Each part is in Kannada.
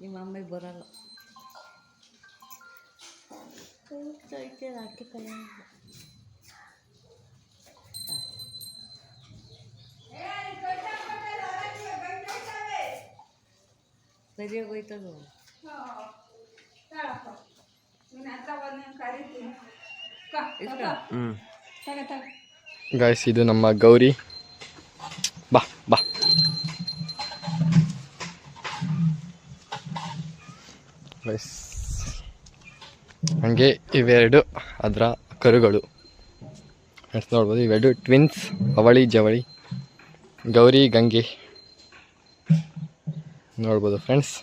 ನಿಮ್ಮ ಅಮ್ಮಗೆ ಬರಲ್ಲ ಕೈ ಹಾಕಿ ಕೈ ಸರಿಯಾಗಿ ಹೋಯ್ತದು ಇಷ್ಟ ಹ್ಞೂ ಗಾಯ್ಸ್ ಇದು ನಮ್ಮ ಗೌರಿ ಬಾ ಬಾ ಗೈಸ್ ಹಾಗೆ ಇವೆರಡು ಅದರ ಕರುಗಳು. ಫ್ರೆಂಡ್ಸ್ ನೋಡ್ಬೋದು. ಇವೆರಡು ಟ್ವಿನ್ಸ್ ಅವಳಿ, ಜವಳಿ, ಗೌರಿ, ಗಂಗೆ. ನೋಡ್ಬೋದು ಫ್ರೆಂಡ್ಸ್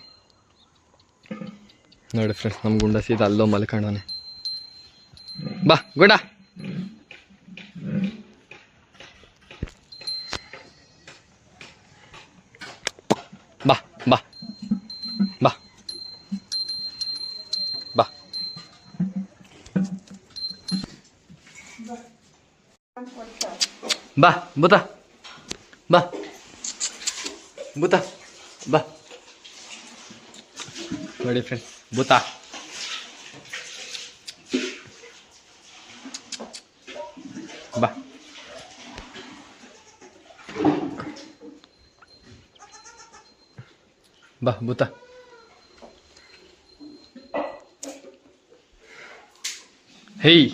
ನೋಡಿ ಫ್ರೆಂಡ್ಸ್ ನಮ್ಮ ಗುಂಡ ಸೀದಾ ಅಲ್ಲೋ ಮಲ್ಕೊಂಡವನೆ. ಬಾ, ಗುಂಡ. ಬಾ ಬುತ ಬಾ ಬುತ ಬಾ ನೋಡಿ ಫ್ರೆಂಡ್ಸ್ ಬುತ ಬಾ ಬಾ ಬುತ ಹೇಯ್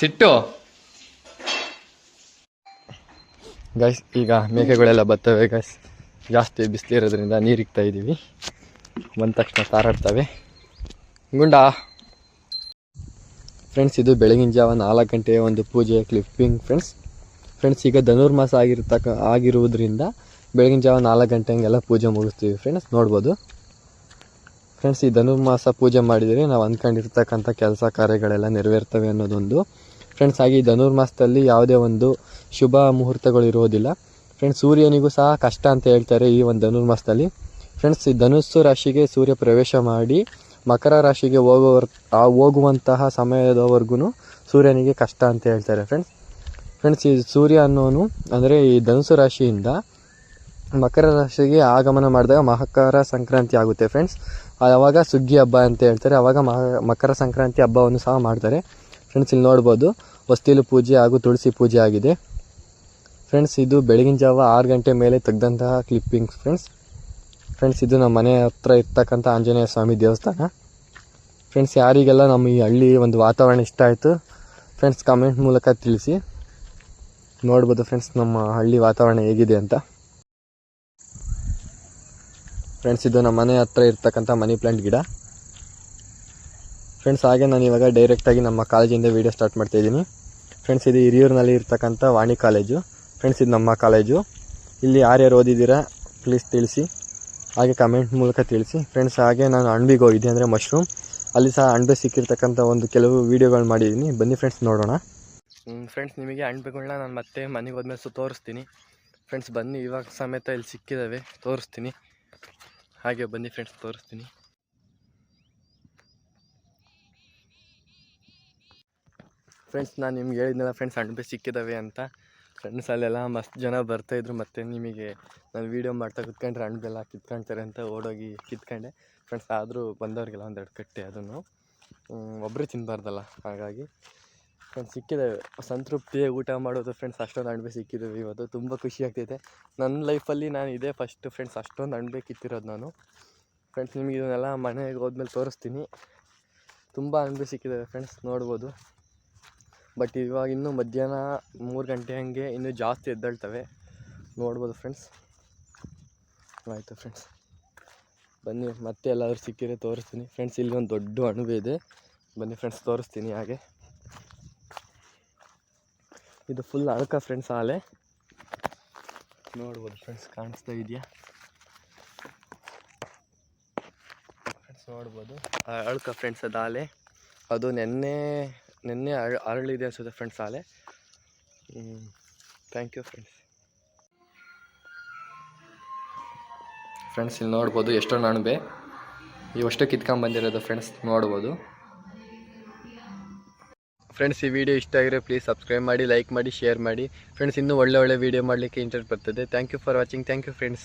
ಸಿಟ್ಟು. ಗೈಸ್ ಈಗ ಮೇಕೆಗಳೆಲ್ಲ ಬರ್ತವೆ ಗೈಸ್ ಜಾಸ್ತಿ ಬಿಸಿಲಿರೋದ್ರಿಂದ ನೀರು ಇಕ್ತಾ ಇದ್ದೀವಿ ಬಂದ ತಕ್ಷಣ ತಾರಾಡ್ತವೆ ಗುಂಡ. ಫ್ರೆಂಡ್ಸ್ ಇದು ಬೆಳಗಿನ ಜಾವ ನಾಲ್ಕು ಗಂಟೆಯ ಒಂದು ಪೂಜೆ ಕ್ಲಿಪ್ಪಿಂಗ್ ಫ್ರೆಂಡ್ಸ್ ಫ್ರೆಂಡ್ಸ್ ಈಗ ಧನುರ್ಮಾಸ ಆಗಿರ್ತಕ್ಕ, ಆಗಿರುವುದರಿಂದ ಬೆಳಗಿನ ಜಾವ ನಾಲ್ಕು ಗಂಟೆ ಹಂಗೆಲ್ಲ ಪೂಜೆ ಮುಗಿಸ್ತೀವಿ ಫ್ರೆಂಡ್ಸ್ ನೋಡ್ಬೋದು. ಫ್ರೆಂಡ್ಸ್ ಈ ಧನುರ್ಮಾಸ ಪೂಜೆ ಮಾಡಿದರೆ ನಾವು ಅಂದ್ಕೊಂಡಿರ್ತಕ್ಕಂಥ ಕೆಲಸ ಕಾರ್ಯಗಳೆಲ್ಲ ನೆರವೇರ್ತವೆ ಅನ್ನೋದೊಂದು ಫ್ರೆಂಡ್ಸ್ ಹಾಗೆ ಧನುರ್ಮಾಸದಲ್ಲಿ ಯಾವುದೇ ಒಂದು ಶುಭ ಮುಹೂರ್ತಗಳು ಇರೋದಿಲ್ಲ ಫ್ರೆಂಡ್ಸ್ ಸೂರ್ಯನಿಗೂ ಸಹ ಕಷ್ಟ ಅಂತ ಹೇಳ್ತಾರೆ ಈ ಒಂದು ಧನುರ್ಮಾಸದಲ್ಲಿ ಫ್ರೆಂಡ್ಸ್ ಈ ಧನುಸ್ಸು ರಾಶಿಗೆ ಸೂರ್ಯ ಪ್ರವೇಶ ಮಾಡಿ ಮಕರ ರಾಶಿಗೆ ಹೋಗುವರ್ ಆ ಹೋಗುವಂತಹ ಸಮಯದವರೆಗೂ ಸೂರ್ಯನಿಗೆ ಕಷ್ಟ ಅಂತ ಹೇಳ್ತಾರೆ. ಫ್ರೆಂಡ್ಸ್ ಫ್ರೆಂಡ್ಸ್ ಈ ಸೂರ್ಯ ಅನ್ನೋನು ಅಂದರೆ ಈ ಧನುಸು ರಾಶಿಯಿಂದ ಮಕರ ರಾಶಿಗೆ ಆಗಮನ ಮಾಡಿದಾಗ ಮಕರ ಸಂಕ್ರಾಂತಿ ಆಗುತ್ತೆ. ಫ್ರೆಂಡ್ಸ್ ಆವಾಗ ಸುಗ್ಗಿ ಹಬ್ಬ ಅಂತ ಹೇಳ್ತಾರೆ. ಆವಾಗ ಮಕರ ಸಂಕ್ರಾಂತಿ ಹಬ್ಬವನ್ನು ಸಹ ಮಾಡ್ತಾರೆ. ಫ್ರೆಂಡ್ಸ್ ಇಲ್ಲಿ ನೋಡ್ಬೋದು ಹೊಸ್ತಿಲು ಪೂಜೆ ಹಾಗೂ ತುಳಸಿ ಪೂಜೆ ಆಗಿದೆ. ಫ್ರೆಂಡ್ಸ್ ಇದು ಬೆಳಗಿನ ಜಾವ ಆರು ಗಂಟೆ ಮೇಲೆ ತೆಗೆದಂತಹ ಕ್ಲಿಪ್ಪಿಂಗ್ಸ್ ಫ್ರೆಂಡ್ಸ್ ಫ್ರೆಂಡ್ಸ್ ಇದು ನಮ್ಮ ಮನೆ ಹತ್ರ ಇರ್ತಕ್ಕಂಥ ಆಂಜನೇಯ ಸ್ವಾಮಿ ದೇವಸ್ಥಾನ. ಫ್ರೆಂಡ್ಸ್ ಯಾರಿಗೆಲ್ಲ ನಮ್ಮ ಈ ಹಳ್ಳಿ ಒಂದು ವಾತಾವರಣ ಇಷ್ಟ ಆಯಿತು ಫ್ರೆಂಡ್ಸ್ ಕಮೆಂಟ್ ಮೂಲಕ ತಿಳಿಸಿ. ನೋಡ್ಬೋದು ಫ್ರೆಂಡ್ಸ್ ನಮ್ಮ ಹಳ್ಳಿ ವಾತಾವರಣ ಹೇಗಿದೆ ಅಂತ. ಫ್ರೆಂಡ್ಸ್ ಇದು ನಮ್ಮ ಮನೆ ಹತ್ರ ಇರ್ತಕ್ಕಂಥ ಮನಿ ಪ್ಲಾಂಟ್ ಗಿಡ. ಫ್ರೆಂಡ್ಸ್ ಹಾಗೆ ನಾನು ಇವಾಗ ಡೈರೆಕ್ಟಾಗಿ ನಮ್ಮ ಕಾಲೇಜಿಂದ ವೀಡಿಯೋ ಸ್ಟಾರ್ಟ್ ಮಾಡ್ತಾ ಇದ್ದೀನಿ. ಫ್ರೆಂಡ್ಸ್ ಇದು ಹಿರಿಯೂರಿನಲ್ಲಿ ಇರ್ತಕ್ಕಂಥ ವಾಣಿ ಕಾಲೇಜು ಫ್ರೆಂಡ್ಸ್ ಇದು ನಮ್ಮ ಕಾಲೇಜು ಇಲ್ಲಿ ಯಾರ್ಯಾರು ಓದಿದ್ದೀರಾ ಪ್ಲೀಸ್ ತಿಳಿಸಿ. ಹಾಗೆ ಕಮೆಂಟ್ ಮೂಲಕ ತಿಳಿಸಿ. ಫ್ರೆಂಡ್ಸ್ ಹಾಗೆ ನಾನು ಅಣ್ಬಿಗೆ ಹೋಗಿದ್ದೆ ಅಂದರೆ ಮಶ್ರೂಮ್ ಅಲ್ಲಿ ಸಹ ಅಣ್ಬೆ ಸಿಕ್ಕಿರ್ತಕ್ಕಂಥ ಒಂದು ಕೆಲವು ವೀಡಿಯೋಗಳು ಮಾಡಿದ್ದೀನಿ. ಬನ್ನಿ ಫ್ರೆಂಡ್ಸ್ ನೋಡೋಣ. ಫ್ರೆಂಡ್ಸ್ ನಿಮಗೆ ಅಣ್ಬೆಗಳನ್ನ ನಾನು ಮತ್ತೆ ಮನೆಗೆ ಹೋದ್ಮೇಲೆ ಸಹ ತೋರಿಸ್ತೀನಿ. ಫ್ರೆಂಡ್ಸ್ ಬನ್ನಿ, ಇವಾಗ ಸಮೇತ ಇಲ್ಲಿ ಸಿಕ್ಕಿದ್ದಾವೆ ತೋರಿಸ್ತೀನಿ. ಹಾಗೆ ಬನ್ನಿ ಫ್ರೆಂಡ್ಸ್ ತೋರಿಸ್ತೀನಿ. ಫ್ರೆಂಡ್ಸ್ ನಾನು ನಿಮ್ಗೆ ಹೇಳಿದ್ನಲ್ಲ ಫ್ರೆಂಡ್ಸ್ ಅಣಬೆ ಸಿಕ್ಕಿದ್ದಾವೆ ಅಂತ. ಫ್ರೆಂಡ್ಸ್ ಅಲ್ಲೆಲ್ಲ ಮಸ್ತ್ ಜನ ಬರ್ತಾಯಿದ್ರು ಮತ್ತು ನಿಮಗೆ ನಾನು ವೀಡಿಯೋ ಮಾಡ್ತಾ ಕುತ್ಕೊಂಡ್ರೆ ಅಣಬೆಲ್ಲ ಕಿತ್ಕೊಳ್ತಾರೆ ಅಂತ ಓಡೋಗಿ ಕಿತ್ಕೊಂಡೆ. ಫ್ರೆಂಡ್ಸ್ ಆದರೂ ಬಂದವ್ರಿಗೆಲ್ಲ ಒಂದೆರಡು ಕಟ್ಟೆ ಅದನ್ನು. ಒಬ್ಬರು ತಿನ್ನಬಾರ್ದಲ್ಲ ಹಾಗಾಗಿ. ಫ್ರೆಂಡ್ಸ್ ಸಿಕ್ಕಿದ್ದಾವೆ ಸಂತೃಪ್ತಿಯಾಗಿ ಊಟ ಮಾಡೋದು ಫ್ರೆಂಡ್ಸ್ ಅಷ್ಟೊಂದು ಅಣಬೆ ಸಿಕ್ಕಿದ್ದಾವೆ ಇವತ್ತು. ತುಂಬ ಖುಷಿ ಆಗ್ತೈತೆ. ನನ್ನ ಲೈಫಲ್ಲಿ ನಾನು ಇದೇ ಫಸ್ಟ್ ಫ್ರೆಂಡ್ಸ್ ಅಷ್ಟೊಂದು ಅಣಬೆ ಕಿತ್ತಿರೋದು ನಾನು. ಫ್ರೆಂಡ್ಸ್ ನಿಮಗೆ ಇದನ್ನೆಲ್ಲ ಮನೆಗೆ ಹೋದ್ಮೇಲೆ ತೋರಿಸ್ತೀನಿ. ತುಂಬ ಅಣಬೆ ಸಿಕ್ಕಿದ್ದಾವೆ ಫ್ರೆಂಡ್ಸ್ ನೋಡ್ಬೋದು. ಬಟ್ ಇವಾಗ ಇನ್ನೂ ಮಧ್ಯಾಹ್ನ ಮೂರು ಗಂಟೆ ಹಂಗೆ ಇನ್ನೂ ಜಾಸ್ತಿ ಎದ್ದೇಳ್ತವೆ. ನೋಡ್ಬೋದು ಫ್ರೆಂಡ್ಸ್ ಆಯಿತು ಫ್ರೆಂಡ್ಸ್ ಬನ್ನಿ, ಮತ್ತೆ ಎಲ್ಲಾದರೂ ಸಿಕ್ಕಿದ್ರೆ ತೋರಿಸ್ತೀನಿ. ಫ್ರೆಂಡ್ಸ್ ಇಲ್ಲಿ ಒಂದು ದೊಡ್ಡ ಅಣುವೆ ಇದೆ. ಬನ್ನಿ ಫ್ರೆಂಡ್ಸ್ ತೋರಿಸ್ತೀನಿ ಹಾಗೆ. ಇದು ಫುಲ್ ಅಳ್ಕ ಫ್ರೆಂಡ್ಸ್ ಆಲೆ ನೋಡ್ಬೋದು ಫ್ರೆಂಡ್ಸ್ ಕಾಣಿಸ್ತಾ ಇದೆಯಾ? ಫ್ರೆಂಡ್ಸ್ ನೋಡ್ಬೋದು. ಅಳ್ಕ ಫ್ರೆಂಡ್ಸ್ ಅದು ಆಲೆ ಅದು ನೆನ್ನೆ ನೆನ್ನೆ ಅರಳು ಅರಳಿದೆ ಅನಿಸುತ್ತೆ friends Aale thank you friends friends ಇಲ್ಲಿ ನೋಡ್ಬೋದು ಎಷ್ಟೋ ಅಣಬೆ. ಇವಷ್ಟೇ ಕಿತ್ಕೊಂಡ್ ಬಂದಿರೋದು ಫ್ರೆಂಡ್ಸ್ ನೋಡ್ಬೋದು. ಫ್ರೆಂಡ್ಸ್ ಈ ವಿಡಿಯೋ ಇಷ್ಟ ಆಗಿರೋ ಪ್ಲೀಸ್ ಸಬ್ಸ್ಕ್ರೈಬ್ ಮಾಡಿ ಲೈಕ್ ಮಾಡಿ ಶೇರ್ ಮಾಡಿ. ಫ್ರೆಂಡ್ಸ್ ಇನ್ನೂ ಒಳ್ಳೆ ಒಳ್ಳೆ ವಿಡಿಯೋ ಮಾಡಲಿಕ್ಕೆ ಇಂಟ್ರೆಸ್ಟ್ ಬರ್ತದೆ. Thank you for watching thank you friends